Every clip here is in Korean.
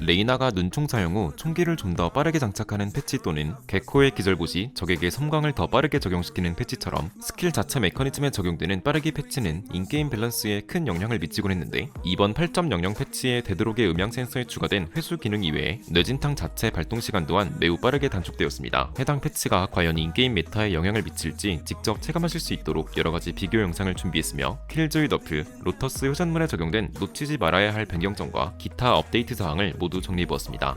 레이나가 눈총 사용 후 총기를 좀 더 빠르게 장착하는 패치 또는 개코의 기절봇이 적에게 섬광을 더 빠르게 적용시키는 패치처럼 스킬 자체 메커니즘에 적용되는 빠르기 패치는 인게임 밸런스에 큰 영향을 미치곤 했는데 이번 8.00 패치에 되도록의 음향 센서에 추가된 회수 기능 이외에 뇌진탕 자체 발동 시간 또한 매우 빠르게 단축되었습니다. 해당 패치가 과연 인게임 메타에 영향을 미칠지 직접 체감하실 수 있도록 여러 가지 비교 영상을 준비했으며 킬조이 너프, 로터스 효전문에 적용된 놓치지 말아야 할 변경점과 기타 업데이트 사항을 모두 정리해보았습니다.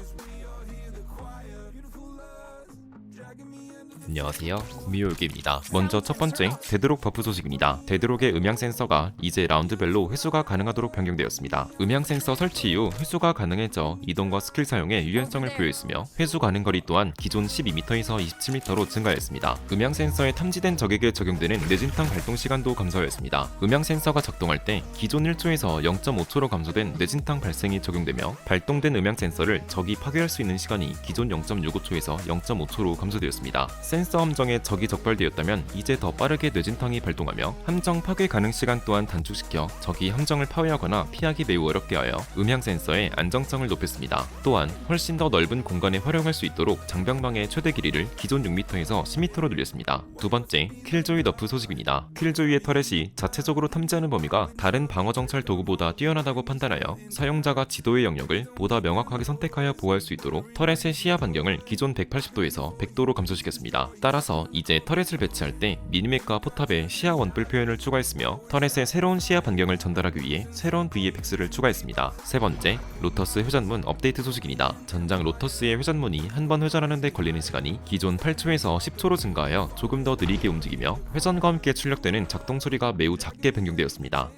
안녕하세요. 구미호유기입니다. 먼저 첫 번째, 되도록 버프 소식입니다. 되도록의 음향 센서가 이제 라운드별로 회수가 가능하도록 변경되었습니다. 음향 센서 설치 이후 회수가 가능해져 이동과 스킬 사용에 유연성을 부여했으며 회수 가능 거리 또한 기존 12m에서 27m로 증가했습니다. 음향 센서에 탐지된 적에게 적용되는 뇌진탕 발동 시간도 감소하였습니다. 음향 센서가 작동할 때 기존 1초에서 0.5초로 감소된 뇌진탕 발생이 적용되며 발동된 음향 센서를 적이 파괴할 수 있는 시간이 기존 0.65초에서 0.5초로 감소되었습니다. 센서 함정에 적이 적발되었다면 이제 더 빠르게 뇌진탕이 발동하며 함정 파괴 가능 시간 또한 단축시켜 적이 함정을 파괴하거나 피하기 매우 어렵게 하여 음향 센서의 안정성을 높였습니다. 또한 훨씬 더 넓은 공간에 활용할 수 있도록 장병망의 최대 길이를 기존 6m에서 10m로 늘렸습니다. 두 번째, 킬조이 너프 소식입니다. 킬조이의 터렛이 자체적으로 탐지하는 범위가 다른 방어 정찰 도구보다 뛰어나다고 판단하여 사용자가 지도의 영역을 보다 명확하게 선택하여 보호할 수 있도록 터렛의 시야 반경을 기존 180도에서 100도로 감소시켰습니다. 따라서 이제 터렛을 배치할 때 미니맵과 포탑에 시야 원뿔 표현을 추가했으며 터렛의 새로운 시야 반경을 전달하기 위해 새로운 VFX를 추가했습니다. 세 번째, 로터스 회전문 업데이트 소식입니다. 전장 로터스의 회전문이 한 번 회전하는 데 걸리는 시간이 기존 8초에서 10초로 증가하여 조금 더 느리게 움직이며 회전과 함께 출력되는 작동 소리가 매우 작게 변경되었습니다.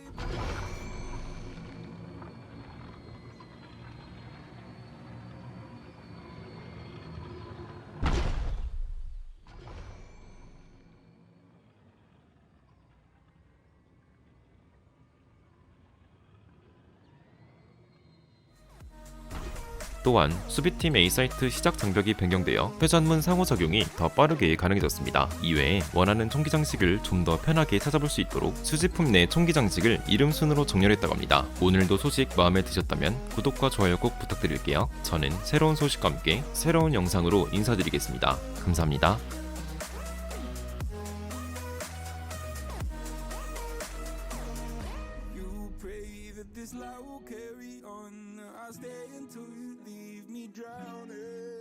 또한 수비팀 A사이트 시작 장벽이 변경되어 회전문 상호작용이 더 빠르게 가능해졌습니다. 이외에 원하는 총기 장식을 좀 더 편하게 찾아볼 수 있도록 수집품 내 총기 장식을 이름 순으로 정렬했다고 합니다. 오늘도 소식 마음에 드셨다면 구독과 좋아요 꼭 부탁드릴게요. 저는 새로운 소식과 함께 새로운 영상으로 인사드리겠습니다. 감사합니다. I stay until you drowning.